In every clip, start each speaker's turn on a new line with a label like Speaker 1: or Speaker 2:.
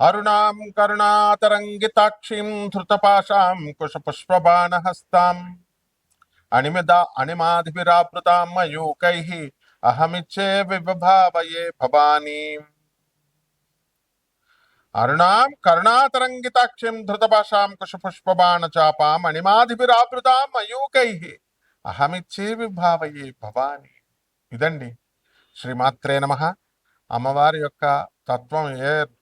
Speaker 1: అరుణాం కరుణాతరంగితాక్షిం ధృతపాశాం కుశపుష్పబాణహస్తాం అణిమిద అణిమాధిభిరావృతాం మయూకై అహమిచ్చే విభావయే భవానీ. అరుణాం కరుణాతరంగితాక్షిం ధృతపాశాం కుశపుష్పబాణచాపాం అణిమాధిభిరావృతాం మయూకై అహమిచ్చే విభావయే భవానీ. ఇదండి. శ్రీమాత్రే నమ. అమ్మవారి యొక్క తత్వం ఏ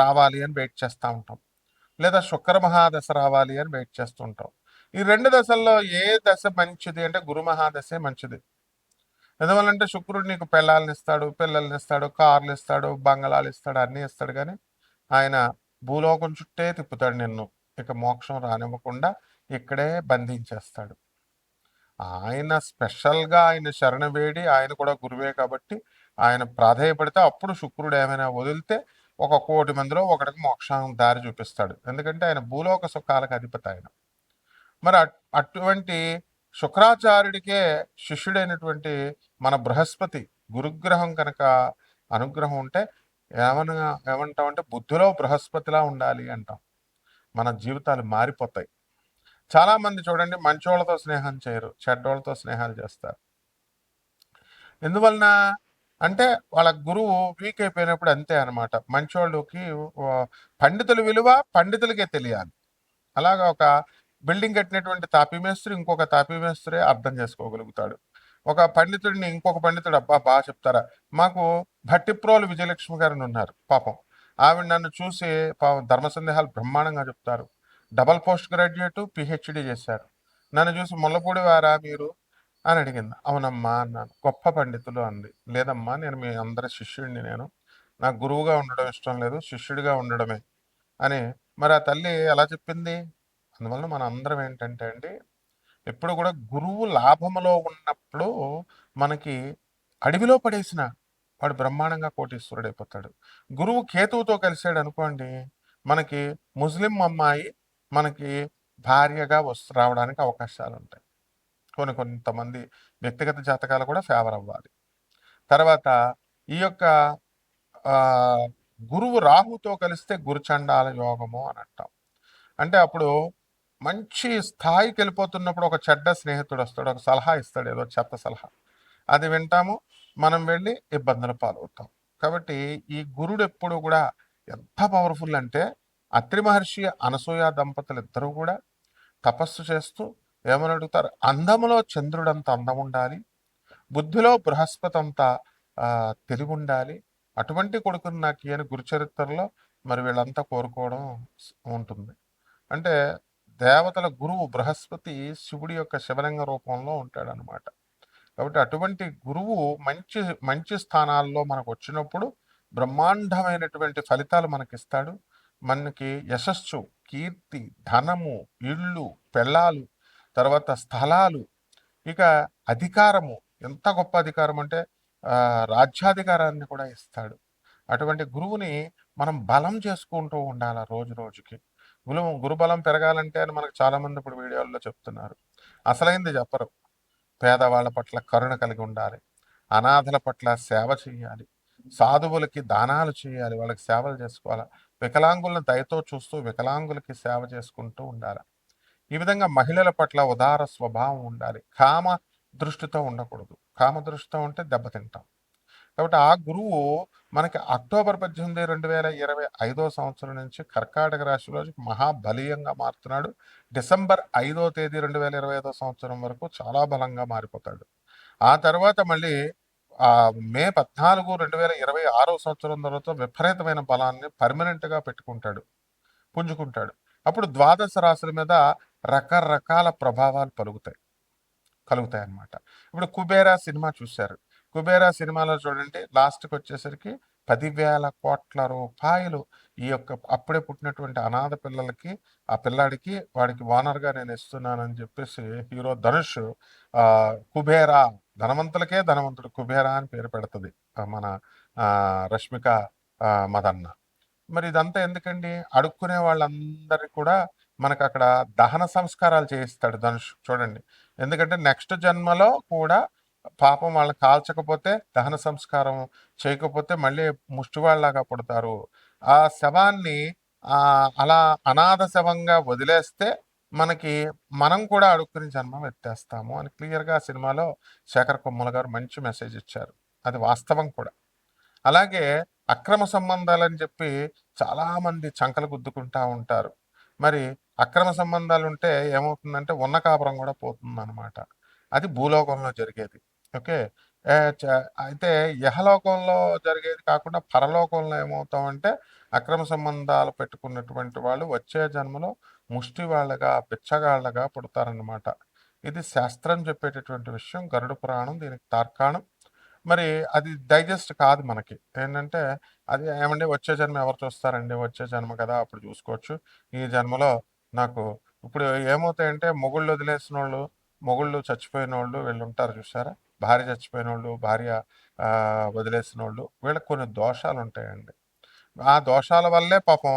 Speaker 1: రావాలి అని వెయిట్ చేస్తూ ఉంటాం. లేదా శుక్ర మహాదశ రావాలి అని వెయిట్ చేస్తూ ఉంటాం. ఈ రెండు దశల్లో ఏ దశ మంచిది అంటే గురు మహాదశే మంచిది. ఎందువల్లంటే శుక్రుడు నీకు పిల్లల్ని ఇస్తాడు పిల్లల్ని ఇస్తాడు కార్లు ఇస్తాడు బంగళాలు ఇస్తాడు అన్నీ ఇస్తాడు కానీ ఆయన భూలోకం చుట్టే తిప్పుతాడు నిన్ను. ఇక మోక్షం రానివ్వకుండా ఇక్కడే బంధించేస్తాడు. ఆయన స్పెషల్గా ఆయన శరణ వేడి ఆయన కూడా గురువే కాబట్టి ఆయన ప్రాధేయపడితే అప్పుడు శుక్రుడు ఏమైనా వదిలితే ఒక కోటి మందిలో ఒకటికి మోక్షం దారి చూపిస్తాడు. ఎందుకంటే ఆయన భూలోక సుఖాలకు అధిపతి ఆయన. మరి అట్- అటువంటి శుక్రాచార్యుడికే శిష్యుడైనటువంటి మన బృహస్పతి గురుగ్రహం కనుక అనుగ్రహం ఉంటే ఏమన్నా ఏమంటామంటే బుద్ధిలో బృహస్పతిలా ఉండాలి అంటాం. మన జీవితాలు మారిపోతాయి. చాలా మంది చూడండి మంచోళ్ళతో స్నేహం చేయరు చెడ్డోళ్ళతో స్నేహాలు చేస్తారు. ఎందువలన అంటే వాళ్ళ గురువు వీక్ అయిపోయినప్పుడు అంతే అనమాట మంచోళ్ళకి పండితుల విలువ పండితులకే తెలియాలి. అలాగా ఒక బిల్డింగ్ కట్టినటువంటి తాపీమేస్త్రి ఇంకొక తాపీ మేస్త్రి అర్థం చేసుకోగలుగుతాడు. ఒక పండితుడిని ఇంకొక పండితుడు అబ్బా బాగా చెప్తారా? మాకు భట్టిప్రోలు విజయలక్ష్మి గారిని ఉన్నారు పాపం. ఆవిడ నన్ను చూసి పాపం ధర్మ సందేహాలు బ్రహ్మాండంగా చెప్తారు. డబల్ పోస్ట్ గ్రాడ్యుయేట్ పిహెచ్డి చేశారు. నన్ను చూసి ముల్లపూడి వారా మీరు? అని అడిగింది. అవునమ్మా అన్నాను. గొప్ప పండితులు అంది లేదమ్మా నేను మీ అందరి శిష్యుడిని నేను. నాకు గురువుగా ఉండడం ఇష్టం లేదు శిష్యుడిగా ఉండడమే అని. మరి ఆ తల్లి ఎలా చెప్పింది? అందువలన మన అందరం ఏంటంటే అండి ఎప్పుడు కూడా గురువు లాభములో ఉన్నప్పుడు మనకి అడవిలో పడేసిన వాడు బ్రహ్మాండంగా కోటీశ్వరుడు అయిపోతాడు. గురువు కేతువుతో కలిసాడు అనుకోండి మనకి ముస్లిం అమ్మాయి మనకి భార్యగా వస్తు రావడానికి అవకాశాలు ఉంటాయి కొన్ని కొంతమంది వ్యక్తిగత జాతకాలు కూడా ఫేవర్ అవ్వాలి. తర్వాత ఈ యొక్క గురువు రాహుతో కలిస్తే గురుచండాల యోగము అని అంటాం. అంటే అప్పుడు మంచి స్థాయికి వెళ్ళిపోతున్నప్పుడు ఒక చెడ్డ స్నేహితుడు వస్తాడు ఒక సలహా ఇస్తాడు ఏదో చెత్త సలహా. అది వింటాము మనం వెళ్ళి ఇబ్బందుల పాలవుతాం. కాబట్టి ఈ గురుడు ఎప్పుడు కూడా ఎంత పవర్ఫుల్ అంటే అత్రి మహర్షి అనసూయ దంపతులు ఇద్దరూ కూడా తపస్సు చేస్తూ ఏమని అడుగుతారు? అందములో చంద్రుడంత అందం ఉండాలి బుద్ధిలో బృహస్పతి అంత తెలివి ఉండాలి అటువంటి కొడుకుని నాకు ఈయన గురుచరిత్రలో మరి వీళ్ళంతా కోరుకోవడం ఉంటుంది. అంటే దేవతల గురువు బృహస్పతి శివుడి యొక్క శివలింగ రూపంలో ఉంటాడనమాట కాబట్టి అటువంటి గురువు మంచి మంచి స్థానాల్లో మనకు వచ్చినప్పుడు బ్రహ్మాండమైనటువంటి ఫలితాలు మనకి ఇస్తాడు మనకి యశస్సు కీర్తి ధనము ఇళ్ళు పెళ్ళాలు తర్వాత స్థలాలు. ఇక అధికారము. ఎంత గొప్ప అధికారం అంటే రాజ్యాధికారాన్ని కూడా ఇస్తాడు. అటువంటి గురువుని మనం బలం చేసుకుంటూ ఉండాలి రోజు రోజుకి. గురు గురుబలం పెరగాలంటే అని మనకు చాలామంది ఇప్పుడు వీడియోల్లో చెప్తున్నారు. అసలైంది చెప్పరు. పేదవాళ్ళ పట్ల కరుణ కలిగి ఉండాలి. అనాథల పట్ల సేవ చేయాలి సాధువులకి దానాలు చేయాలి వాళ్ళకి సేవలు చేసుకోవాలి. వికలాంగులను దయతో చూస్తూ వికలాంగులకి సేవ చేసుకుంటూ ఉండాలి. ఈ విధంగా మహిళల పట్ల ఉదార స్వభావం ఉండాలి. కామ దృష్టితో ఉండకూడదు. కామ దృష్టితో ఉంటే దెబ్బతింటాం కాబట్టి ఆ గురువు మనకి అక్టోబర్ పద్దెనిమిది రెండు వేల ఇరవై ఐదో సంవత్సరం నుంచి కర్కాటక రాశిలో మహాబలీయంగా మారుతున్నాడు. డిసెంబర్ ఐదో తేదీ రెండు వేల ఇరవై ఐదో సంవత్సరం వరకు చాలా బలంగా మారిపోతాడు. ఆ తర్వాత మళ్ళీ ఆ మే పద్నాలుగు రెండు వేల ఇరవై ఆరో సంవత్సరం తర్వాత విపరీతమైన బలాన్ని పర్మనెంట్గా పెట్టుకుంటాడు. పుంజుకుంటాడు. అప్పుడు ద్వాదశ రాశుల మీద రకరకాల ప్రభావాలు పలుకుతాయి. కలుగుతాయి అన్నమాట ఇప్పుడు కుబేరా సినిమా చూశారు. కుబేరా సినిమాలో చూడండి లాస్ట్కి వచ్చేసరికి పదివేల కోట్ల రూపాయలు ఈ యొక్క అప్పుడే పుట్టినటువంటి అనాథ పిల్లలకి ఆ పిల్లాడికి వాడికి ఓనర్గా నేను ఇస్తున్నానని చెప్పేసి హీరో ధనుష్ ఆ కుబేరా ధనవంతులకే ధనవంతుడు కుబేరా అని పేరు పెడుతుంది మన రష్మిక మదన్న. మరి ఇదంతా ఎందుకండి? అడుక్కునే వాళ్ళందరికీ కూడా మనకు అక్కడ దహన సంస్కారాలు చేయిస్తాడు ధనుష్. చూడండి. ఎందుకంటే నెక్స్ట్ జన్మలో కూడా పాపం వాళ్ళని కాల్చకపోతే దహన సంస్కారం చేయకపోతే మళ్ళీ ముష్టివాళ్ళలాగా పుడతారు. ఆ శవాన్ని అలా అనాథ శవంగా వదిలేస్తే మనకి మనం కూడా అడుక్కుని జన్మం ఎత్తేస్తాము అని క్లియర్గా సినిమాలో శేఖర్ కొమ్మల గారు మంచి మెసేజ్ ఇచ్చారు. అది వాస్తవం కూడా. అలాగే అక్రమ సంబంధాలని చెప్పి చాలామంది చంకలు గుద్దుకుంటా ఉంటారు. మరి అక్రమ సంబంధాలు ఉంటే ఏమవుతుందంటే ఉన్న కాపురం కూడా పోతుంది అనమాట అది భూలోకంలో జరిగేది. ఓకే? చ- అయితే యహలోకంలో జరిగేది కాకుండా పరలోకంలో ఏమవుతామంటే అక్రమ సంబంధాలు పెట్టుకున్నటువంటి వాళ్ళు వచ్చే జన్మలో ముష్టి వాళ్ళగా బిచ్చగాళ్ళగా పుడతారనమాట ఇది శాస్త్రం చెప్పేటటువంటి విషయం. గరుడ పురాణం దీనికి తార్కాణం. మరి అది డైజెస్ట్ కాదు మనకి. ఏంటంటే అది ఏమండి? వచ్చే జన్మ ఎవరు చూస్తారండి? వచ్చే జన్మ కదా అప్పుడు చూసుకోవచ్చు. ఈ జన్మలో నాకు ఇప్పుడు ఏమవుతాయంటే మొగుళ్ళు వదిలేసిన వాళ్ళు మొగుళ్ళు చచ్చిపోయిన వాళ్ళు వీళ్ళు ఉంటారు చూసారా భార్య చచ్చిపోయిన వాళ్ళు భార్య వదిలేసిన వాళ్ళు వీళ్ళకి కొన్ని దోషాలు ఉంటాయండి ఆ దోషాల వల్లే పాపం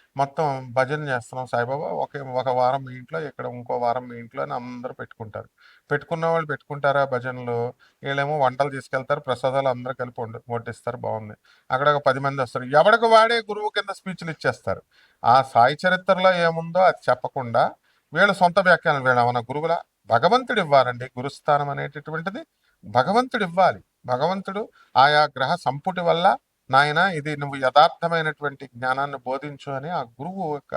Speaker 1: మొత్తం భజన చేస్తున్నాం సాయిబాబా. ఒక ఒక వారం మీ ఇంట్లో ఇక్కడ ఇంకో వారం మీ ఇంట్లో అని అందరూ పెట్టుకుంటారు. పెట్టుకున్న వాళ్ళు పెట్టుకుంటారా భజనలు? వీళ్ళేమో వంటలు తీసుకెళ్తారు ప్రసాదాలు అందరూ కలిపి వండు వడ్డిస్తారు బాగుంది. అక్కడ ఒక పది మంది వస్తారు. ఎవడికి వాడే గురువు కింద స్పీచ్లు ఇచ్చేస్తారు. ఆ సాయి చరిత్రలో ఏముందో అది చెప్పకుండా వీళ్ళ సొంత వ్యాఖ్యానం వీళ్ళ మన గురువుల? భగవంతుడు ఇవ్వాలండి. గురుస్థానం అనేటటువంటిది భగవంతుడు ఇవ్వాలి. భగవంతుడు ఆయా గ్రహ సంపుటి వల్ల నాయన ఇది నువ్వు యథార్థమైనటువంటి జ్ఞానాన్ని బోధించు అని ఆ గురువు యొక్క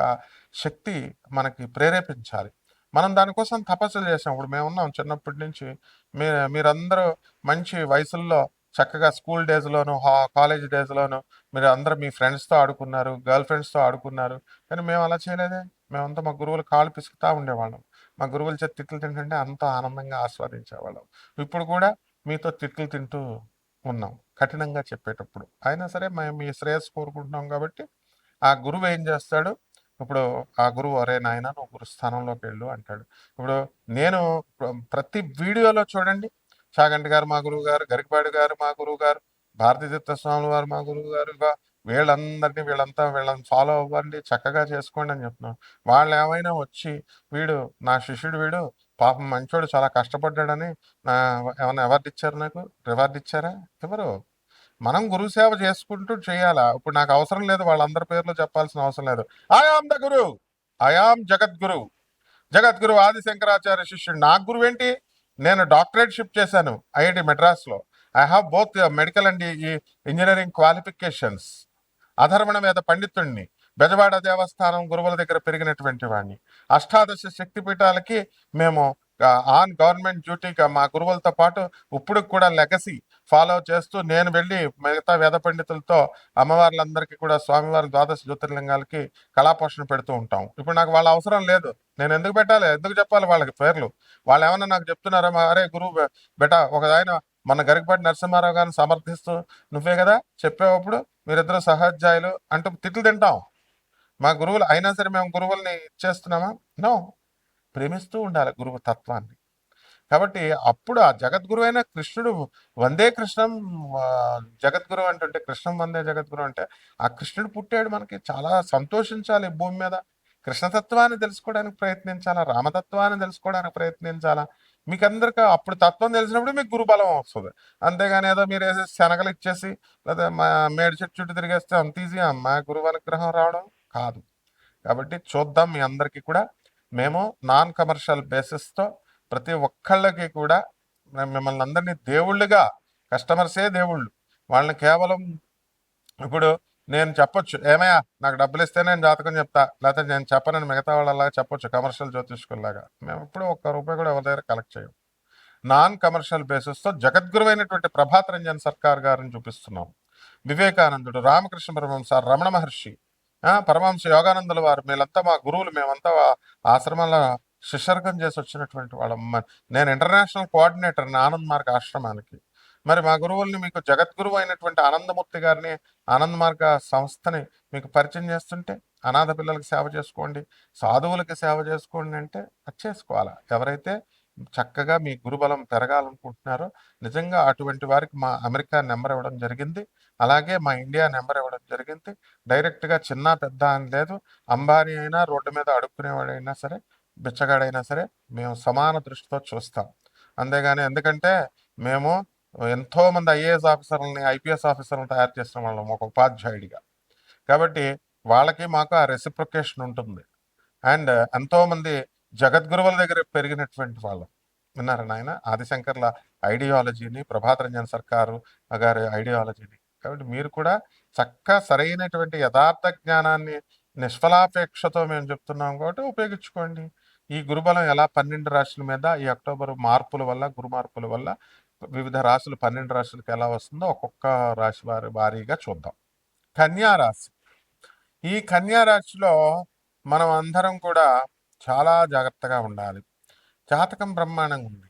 Speaker 1: శక్తి మనకి ప్రేరేపించాలి. మనం దానికోసం తపస్సులు చేసాం. ఇప్పుడు మేము ఉన్నాం చిన్నప్పటి నుంచి. మీ మీరందరూ మంచి వయసుల్లో చక్కగా స్కూల్ డేస్లోను కాలేజ్ డేస్లోను మీరు అందరూ మీ ఫ్రెండ్స్తో ఆడుకున్నారు గర్ల్ ఫ్రెండ్స్తో ఆడుకున్నారు. కానీ మేము అలా చేయలేదే. మేమంతా మా గురువులు కాళ్ళు పిసుకుతూ ఉండేవాళ్ళం. మా గురువుల చేత తిట్లు తింటుంటే అంత ఆనందంగా ఆస్వాదించేవాళ్ళం. ఇప్పుడు కూడా మీతో తిట్లు తింటూ ఉన్నాం. కఠినంగా చెప్పేటప్పుడు. అయినా సరే మేము మీ శ్రేయస్సు కోరుకుంటున్నాం కాబట్టి ఆ గురువు ఏం చేస్తాడు? ఇప్పుడు ఆ గురువు అరే నాయన నువ్వు గురుస్థానంలోకి వెళ్ళు అంటాడు. ఇప్పుడు నేను ప్రతి వీడియోలో చూడండి. చాగంటి గారు మా గురువు గారు గరికపాడు గారు మా గురువు గారు భారతీ స్వామి వారు మా గురువు గారు వీళ్ళందరినీ వీళ్ళంతా వీళ్ళని ఫాలో అవ్వండి చక్కగా చేసుకోండి అని చెప్తున్నాం వాళ్ళు ఏమైనా వచ్చి వీడు నా శిష్యుడు వీడు పాపం మంచోడు చాలా కష్టపడ్డాడని నా ఏమైనా అవార్డు ఇచ్చారు నాకు? రివార్డు ఇచ్చారా? ఎవరు? మనం గురు సేవ చేసుకుంటూ చేయాలా? ఇప్పుడు నాకు అవసరం లేదు వాళ్ళందరి పేర్లు చెప్పాల్సిన అవసరం లేదు. ఆయాం ద గురు. ఆయాం జగద్గురు. జగద్గురు ఆది శంకరాచార్య శిష్యుడు. నా గురువు ఏంటి నేను డాక్టరేట్ షిప్ చేశాను ఐఐటి మెడ్రాస్లో. I have both medical and ఈ ఇంజనీరింగ్ క్వాలిఫికేషన్స్. అధర్వణ మీద పండితుణ్ణి. బెజవాడ దేవస్థానం గురువుల దగ్గర పెరిగినటువంటి వాడిని అష్టాదశ శక్తిపీఠాలకి మేము ఆన్ గవర్నమెంట్ డ్యూటీగా మా గురువులతో పాటు ఇప్పుడు కూడా లెగసీ ఫాలో చేస్తూ నేను వెళ్ళి మిగతా వేద పండితులతో అమ్మవార్లందరికీ కూడా స్వామివారి ద్వాదశ జ్యోతిర్లింగాలకి కళాపోషణ పెడుతూ ఉంటాం. ఇప్పుడు నాకు వాళ్ళ అవసరం లేదు. నేను ఎందుకు పెట్టాలి? ఎందుకు చెప్పాలి వాళ్ళకి పేర్లు? వాళ్ళు ఏమన్నా నాకు చెప్తున్నారా? అరే గురువు బెట ఒక ఆయన మన గరికపాటి నరసింహారావు గారిని సమర్థిస్తూ నువ్వే కదా చెప్పేటప్పుడు మీరిద్దరు సహాధ్యాయులు అంటూ తిట్లు తింటాం. మా గురువులు అయినా సరే మేము గురువుల్ని ఇచ్చేస్తున్నామా నో. ప్రేమిస్తూ ఉండాలి గురువు తత్వాన్ని. కాబట్టి అప్పుడు ఆ జగద్గురు అయిన కృష్ణుడు వందే కృష్ణం జగద్గురు అంటుంటే కృష్ణం వందే జగద్గురు అంటే ఆ కృష్ణుడు పుట్టాడు మనకి చాలా సంతోషించాలి భూమి మీద. కృష్ణతత్వాన్ని తెలుసుకోవడానికి ప్రయత్నించాలా? రామతత్వాన్ని తెలుసుకోవడానికి ప్రయత్నించాలా? మీకు అందరికీ అప్పుడు తత్వం తెలిసినప్పుడు మీకు గురుబలం వస్తుంది. అంతేగాని ఏదో మీరు ఏదో శనగలు ఇచ్చేసి లేదా మా మేడి చెట్టు చుట్టూ తిరిగేస్తే అంత ఈజీ మా గురువు అనుగ్రహం రావడం కాదు. కాబట్టి చూద్దాం మీ అందరికీ కూడా. మేము నాన్ కమర్షియల్ బేసిస్తో ప్రతి ఒక్కళ్ళకి కూడా మేము మిమ్మల్ని అందరినీ దేవుళ్ళుగా కస్టమర్సే దేవుళ్ళు. వాళ్ళని కేవలం ఇప్పుడు నేను చెప్పొచ్చు. ఏమయ్యా నాకు డబ్బులు ఇస్తే నేను జాతకం చెప్తా. లేకపోతే నేను చెప్పనని మిగతా వాళ్ళలాగా చెప్పొచ్చు కమర్షియల్ జ్యోతిష్కుల్లాగా. మేము ఇప్పుడు ఒక్క రూపాయి కూడా ఎవరి దగ్గర కలెక్ట్ చేయం నాన్ కమర్షియల్ బేసిస్తో జగద్గురువైనటువంటి ప్రభాత్ రంజన్ సర్కార్ గారిని చూపిస్తున్నాం వివేకానందుడు రామకృష్ణ సార్ రమణ మహర్షి పరమహంస యోగానందుల వారు వీళ్ళంతా మా గురువులు మేమంతా ఆశ్రమంలో శిష్యర్గం చేసి వచ్చినటువంటి వాళ్ళం. నేను ఇంటర్నేషనల్ కోఆర్డినేటర్ ఆనంద్ మార్గ ఆశ్రమానికి. మరి మా గురువుల్ని మీకు జగద్గురువు అయినటువంటి ఆనందమూర్తి గారిని ఆనంద్ మార్గ సంస్థని మీకు పరిచయం చేస్తుంటే అనాథ పిల్లలకి సేవ చేసుకోండి సాధువులకి సేవ చేసుకోండి అంటే అది చేసుకోవాలా? ఎవరైతే చక్కగా మీ గురుబలం పెరగాలనుకుంటున్నారో నిజంగా అటువంటి వారికి మా అమెరికా నెంబర్ ఇవ్వడం జరిగింది. అలాగే మా ఇండియా నెంబర్ ఇవ్వడం జరిగింది. డైరెక్ట్గా చిన్న పెద్ద అని లేదు. అంబానీ అయినా రోడ్డు మీద అడుక్కునేవాడైనా సరే బిచ్చగాడైనా సరే మేము సమాన దృష్టితో చూస్తాం. అంతేగాని ఎందుకంటే మేము ఎంతో మంది ఐఏఎస్ ఆఫీసర్లని ఐపీఎస్ ఆఫీసర్లను తయారు చేసిన వాళ్ళం ఒక ఉపాధ్యాయుడిగా. కాబట్టి వాళ్ళకి మాకు ఆ రెసిప్రొకేషన్ ఉంటుంది. అండ్ ఎంతోమంది జగద్గురువుల దగ్గర పెరిగినటువంటి వాళ్ళం. విన్నారా నాయన? ఆదిశంకర్ల ఐడియాలజీని ప్రభాత్ రంజన్ సర్కారు గారి ఐడియాలజీని. కాబట్టి మీరు కూడా చక్కగా సరైనటువంటి యథార్థ జ్ఞానాన్ని నిష్ఫలాపేక్షతో మేము చెప్తున్నాం కాబట్టి ఉపయోగించుకోండి. ఈ గురుబలం ఎలా పన్నెండు రాశుల మీద ఈ అక్టోబర్ మార్పుల వల్ల గురు మార్పుల వల్ల వివిధ రాశులు పన్నెండు రాశులకు ఎలా వస్తుందో ఒక్కొక్క రాశి వారి వారీగా చూద్దాం. కన్యా రాశి. ఈ కన్యా రాశిలో మనం అందరం కూడా చాలా జాగ్రత్తగా ఉండాలి. జాతకం బ్రహ్మాండంగా ఉంది.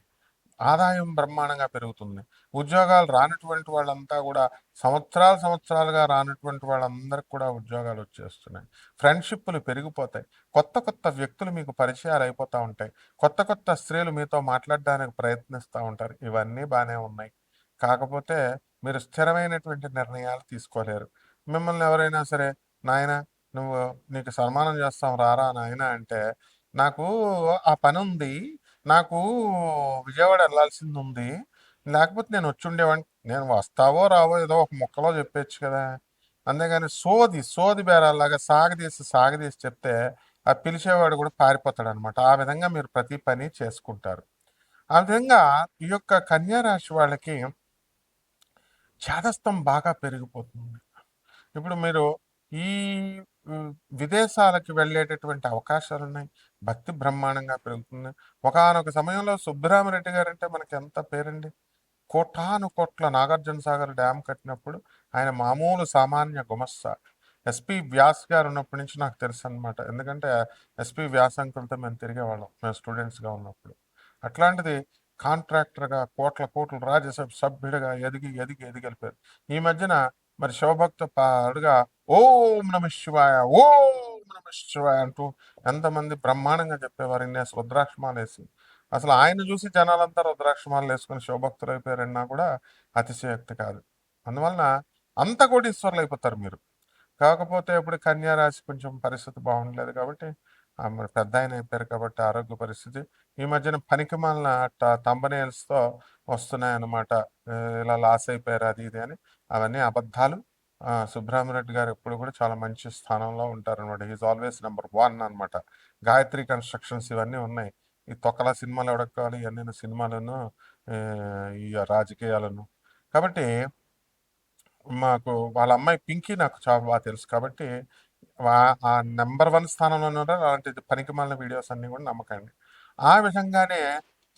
Speaker 1: ఆదాయం బ్రహ్మాండంగా పెరుగుతుంది. ఉద్యోగాలు రానటువంటి వాళ్ళంతా కూడా సంవత్సరాలు సంవత్సరాలుగా రానటువంటి వాళ్ళందరికి కూడా ఉద్యోగాలు వచ్చేస్తున్నాయి. ఫ్రెండ్షిప్లు పెరిగిపోతాయి. కొత్త కొత్త వ్యక్తులు మీకు పరిచయాలు అయిపోతూ ఉంటాయి. కొత్త కొత్త స్త్రీలు మీతో మాట్లాడడానికి ప్రయత్నిస్తూ ఉంటారు. ఇవన్నీ బాగానే ఉన్నాయి. కాకపోతే మీరు స్థిరమైనటువంటి నిర్ణయాలు తీసుకోలేరు. మిమ్మల్ని ఎవరైనా సరే నాయన నువ్వు నీకు సన్మానం చేస్తాం రారా నాయన అంటే నాకు ఆ పని ఉంది నాకు విజయవాడ వెళ్ళాల్సింది ఉంది లేకపోతే నేను వచ్చి ఉండేవాడిని. నేను వస్తావో రావో ఏదో ఒక ముక్కలో చెప్పచ్చు కదా. అంతేగాని సోది సోది బేరాల్లాగా సాగదీసి సాగదీసి చెప్తే ఆ పిలిచేవాడు కూడా పారిపోతాడు అనమాట ఆ విధంగా మీరు ప్రతి పని చేసుకుంటారు. ఆ విధంగా ఈ యొక్క కన్యా రాశి వాళ్ళకి చాదస్తం బాగా పెరిగిపోతుంది. ఇప్పుడు మీరు ఈ విదేశాలకి విదేశాలకు వెళ్ళేటటువంటి అవకాశాలు ఉన్నాయి. భక్తి బ్రహ్మాండంగా పెరుగుతుంది. ఒకనొక సమయంలో సుబ్బరామరెడ్డి గారు అంటే మనకి ఎంత పేరండి? కోటాను కోట్ల నాగార్జున సాగర్ డ్యామ్ కట్టినప్పుడు ఆయన మామూలు సామాన్య గుమస్సా. ఎస్పి వ్యాస్ గారు ఉన్నప్పటి నుంచి నాకు తెలుసు అనమాట ఎందుకంటే ఎస్పి వ్యాస్ అంకుల్తో మేము తిరిగేవాళ్ళం మేము స్టూడెంట్స్గా ఉన్నప్పుడు. అట్లాంటిది కాంట్రాక్టర్గా కోట్ల కోట్లు రాజ్యసభ సభ్యుడిగా ఎదిగి ఎదిగి ఎదిగి ఈ మధ్యన మరి శివభక్త పాడుగా ఓం నమ శివాయ ఓం నమ శివాయ అంటూ ఎంతమంది బ్రహ్మాండంగా చెప్పేవారు. ఇన్నేసి రుద్రాక్షమాలు వేసి అసలు ఆయన చూసి జనాలంతా రుద్రాక్షమాలు వేసుకుని శివభక్తులు అయిపోయారన్నా కూడా అతిశయోక్తి కాదు. అందువలన అంత కోటీశ్వర్లు అయిపోతారు మీరు. కాకపోతే ఇప్పుడు కన్యారాశి కొంచెం పరిస్థితి బాగుండలేదు కాబట్టి ఆ మరి పెద్ద ఆయన అయిపోయారు కాబట్టి ఆరోగ్య పరిస్థితి ఈ మధ్యన పనికిమాలిన తంబనేల్స్తో వస్తున్నాయి అన్నమాట ఇలా లాస్ అయిపోయారు అది ఇది అని. అవన్నీ అబద్ధాలు. సుబ్రహ్మరెడ్డి గారు ఎప్పుడు కూడా చాలా మంచి స్థానంలో ఉంటారు అనమాట ఈజ్ ఆల్వేస్ నెంబర్ వన్ అన్నమాట. గాయత్రి కన్స్ట్రక్షన్స్ ఇవన్నీ ఉన్నాయి. ఈ తొక్కల సినిమాలు ఎవడెక్కాలి? ఇవన్నీ సినిమాలను ఈ రాజకీయాలను. కాబట్టి మాకు వాళ్ళ అమ్మాయి పింకీ నాకు చాలా బాగా తెలుసు. కాబట్టి ఆ నెంబర్ వన్ స్థానంలో ఉన్నారు అలాంటి పనికిమాలిన వీడియోస్ అన్నీ కూడా నమ్మకండి. ఆ విధంగానే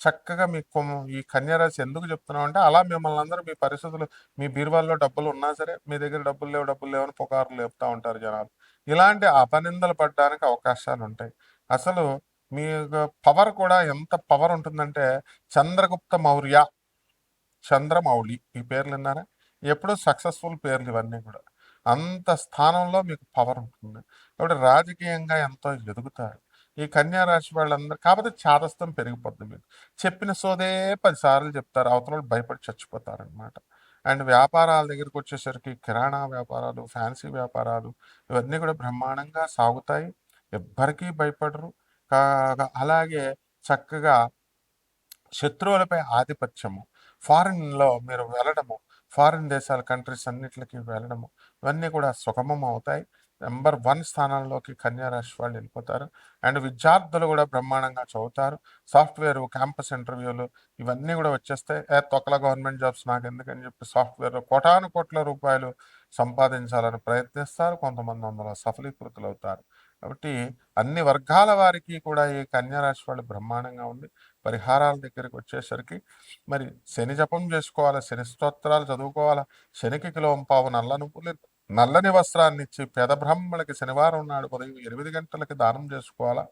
Speaker 1: చక్కగా మీకు ఈ కన్యారాశి ఎందుకు చెప్తున్నాం అంటే అలా మిమ్మల్ని అందరూ మీ పరిస్థితులు మీ బీరువాల్లో డబ్బులు ఉన్నా సరే మీ దగ్గర డబ్బులు లేవు డబ్బులు లేవని పుకార్లు లేపుతా ఉంటారు జనాలు. ఇలాంటి అపనిందలు పడడానికి అవకాశాలు ఉంటాయి అసలు మీ పవర్ కూడా ఎంత పవర్ ఉంటుందంటే చంద్రగుప్త మౌర్య చంద్రమౌళి ఈ పేర్లు విన్నారా? ఎప్పుడూ సక్సెస్ఫుల్ పేర్లు ఇవన్నీ కూడా. అంత స్థానంలో మీకు పవర్ ఉంటుంది. కాబట్టి రాజకీయంగా ఎంతో ఎదుగుతారు. ఈ కన్యా రాశి వాళ్ళందరూ కాకపోతే చాదస్తం పెరిగిపోద్ది మీకు. చెప్పిన సోదే పదిసార్లు చెప్తారు. అవతల భయపడి చచ్చిపోతారనమాట అండ్ వ్యాపారాల దగ్గరికి వచ్చేసరికి కిరాణా వ్యాపారాలు ఫ్యాన్సీ వ్యాపారాలు ఇవన్నీ కూడా బ్రహ్మాండంగా సాగుతాయి. ఎవ్వరికీ భయపడరు. అలాగే చక్కగా శత్రువులపై ఆధిపత్యము ఫారిన్లో మీరు వెళ్ళడము ఫారిన్ దేశాల కంట్రీస్ అన్నిటికి వెళ్ళడము ఇవన్నీ కూడా సుగమం అవుతాయి. నెంబర్ వన్ స్థానంలోకి కన్యారాశి వాళ్ళు వెళ్ళిపోతారు. అండ్ విద్యార్థులు కూడా బ్రహ్మాండంగా చదువుతారు. సాఫ్ట్వేర్ క్యాంపస్ ఇంటర్వ్యూలు ఇవన్నీ కూడా వచ్చేస్తాయి. ఏ తొక్కల గవర్నమెంట్ జాబ్స్ నాకు ఎందుకని చెప్పి సాఫ్ట్వేర్ కోటాను కోట్ల రూపాయలు సంపాదించాలని ప్రయత్నిస్తారు. కొంతమంది అందులో సఫలీకృతులు అవుతారు కాబట్టి అన్ని వర్గాల వారికి కూడా ఈ కన్యారాశి వాళ్ళు బ్రహ్మాండంగా ఉంది పరిహారాల దగ్గరికి వచ్చేసరికి మరి శని జపం చేసుకోవాలి శని స్తోత్రాలు చదువుకోవాలా శనికి కిలోం పావు నల్ల నువ్వులు నల్లని వస్త్రాన్ని ఇచ్చి పేద బ్రాహ్మణులకి శనివారం నాడు ఉదయం ఎనిమిది గంటలకి దానం చేసుకోవాలా?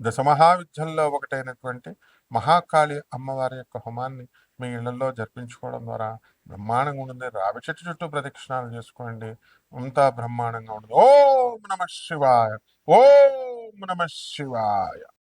Speaker 1: దశమహావిద్యల్లో ఒకటైనటువంటి మహాకాళి అమ్మవారి యొక్క హోమాన్ని మీ ఇళ్ళలో జరిపించుకోవడం ద్వారా బ్రహ్మాండంగా ఉంటుంది రావి చెట్టు చుట్టూ ప్రదక్షిణాలు చేసుకోండి. అంతా బ్రహ్మాండంగా ఉంటుంది. ఓం నమ శివాయ. ఓం నమ శివాయ.